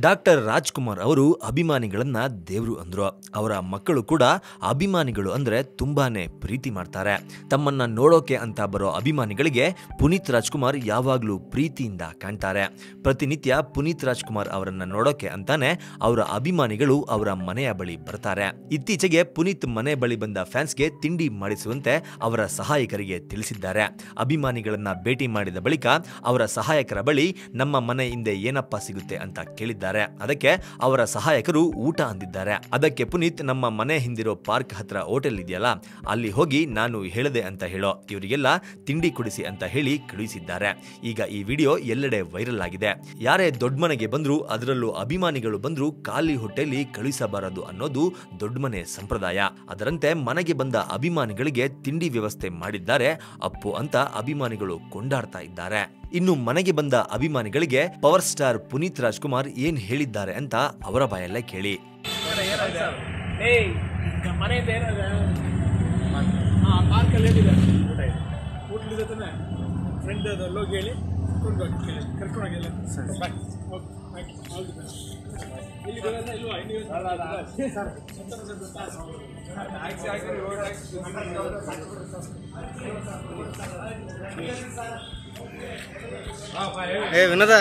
Doctor Rajkumar ಅವರು ಅಭಿಮಾನಿಗಳನ್ನ ದೇವರು ಅಂದ್ರು. ಅವರ ಮಕ್ಕಳು ಕೂಡ ಅಭಿಮಾನಿಗಳು ಅಂದ್ರೆ ತುಂಬಾನೇ ಪ್ರೀತಿ ಮಾಡ್ತಾರೆ. ತಮ್ಮನ್ನ ನೋಡೋಕೆ ಅಂತ ಬರೋ ಅಭಿಮಾನಿಗಳಿಗೆ ಪುನೀತ್ ರಾಜ್ಕುಮಾರ್ ಯಾವಾಗಲೂ ಪ್ರೀತಿಯಿಂದ ಕಾಣ್ತಾರೆ. ಪ್ರತಿನಿತ್ಯ ಪುನೀತ್ ರಾಜ್ಕುಮಾರ್ ಅವರನ್ನ ನೋಡೋಕೆ ಅಂತಾನೆ ಅವರ ಅಭಿಮಾನಿಗಳು ಅವರ ಮನೆಯ ಬಳಿ ಬರ್ತಾರೆ. ಇತ್ತೀಚೆಗೆ ಪುನೀತ್ ಮನೆ ಬಳಿ ಬಂದ ಫ್ಯಾನ್ಸ್ಗೆ ತಿಂಡಿ ಮಾಡಿಸುವಂತೆ ಅವರ ಸಹಾಯಕರಿಗೆ ತಿಳಿಸಿದ್ದಾರೆ. ಅಭಿಮಾನಿಗಳನ್ನ ಭೇಟಿ ಮಾಡಿದ ಬಳಿಕ ಅವರ ಸಹಾಯಕರ ಬಳಿ, ನಮ್ಮ ಮನೆ ಹಿಂದೆ ಏನಪ್ಪ ಸಿಗುತ್ತೆ? ಅಂತ ಕೇಳಿದ್ದಾರೆ. ಅದಕ್ಕೆ ಅವರ ಸಹಾಯಕರು ಊಟ ಅಂದಿದ್ದಾರೆ. ಅದಕ್ಕೆ ಪುನೀತ್ ನಮ್ಮ ಮನೆ ಹಿಂದಿರೋ ಪಾರ್ಕ್ ಹತ್ರ ಹೋಟೆಲ್ ಇದೆಯಲ್ಲ, ಅಲ್ಲಿ ಹೋಗಿ ನಾನು ಹೇಳದೆ ಅಂತ ಹೇಳೋ, ಇವರಿಗೆಲ್ಲ ತಿಂಡಿ ಕುಡಿಸಿ ಅಂತ ಹೇಳಿ ಕಳುಹಿಸಿದ್ದಾರೆ. ಈಗ ಈ ವಿಡಿಯೋ ಎಲ್ಲೆಡೆ ವೈರಲ್ ಆಗಿದೆ. ಯಾರೇ ದೊಡ್ಡ ಮನೆಗೆ ಬಂದ್ರು ಅದರಲ್ಲೂ ಅಭಿಮಾನಿಗಳು ಬಂದ್ರು ಖಾಲಿ ಹೊಟ್ಟೆಲಿ ಕಳುಹಿಸಬಾರದು ಅನ್ನೋದು ದೊಡ್ಡ ಮನೆ ಸಂಪ್ರದಾಯ. ಅದರಂತೆ ಮನೆಗೆ ಬಂದ ಅಭಿಮಾನಿಗಳಿಗೆ ತಿಂಡಿ ವ್ಯವಸ್ಥೆ ಮಾಡಿದ್ದಾರೆ. ಅಪ್ಪು ಅಂತ ಅಭಿಮಾನಿಗಳು ಕೊಂಡಾಡ್ತಾ ಇದ್ದಾರೆ. ಇನ್ನು ಮನೆಗೆ ಬಂದ ಅಭಿಮಾನಿಗಳಿಗೆ ಪವರ್ ಸ್ಟಾರ್ ಪುನೀತ್ ರಾಜ್ಕುಮಾರ್ ಏನ್ ಹೇಳಿದ್ದಾರೆ ಅಂತ ಅವರ ಬಾಯಲ್ಲೇ ಕೇಳಿ. ಏಯ್ ನಮ್ಮ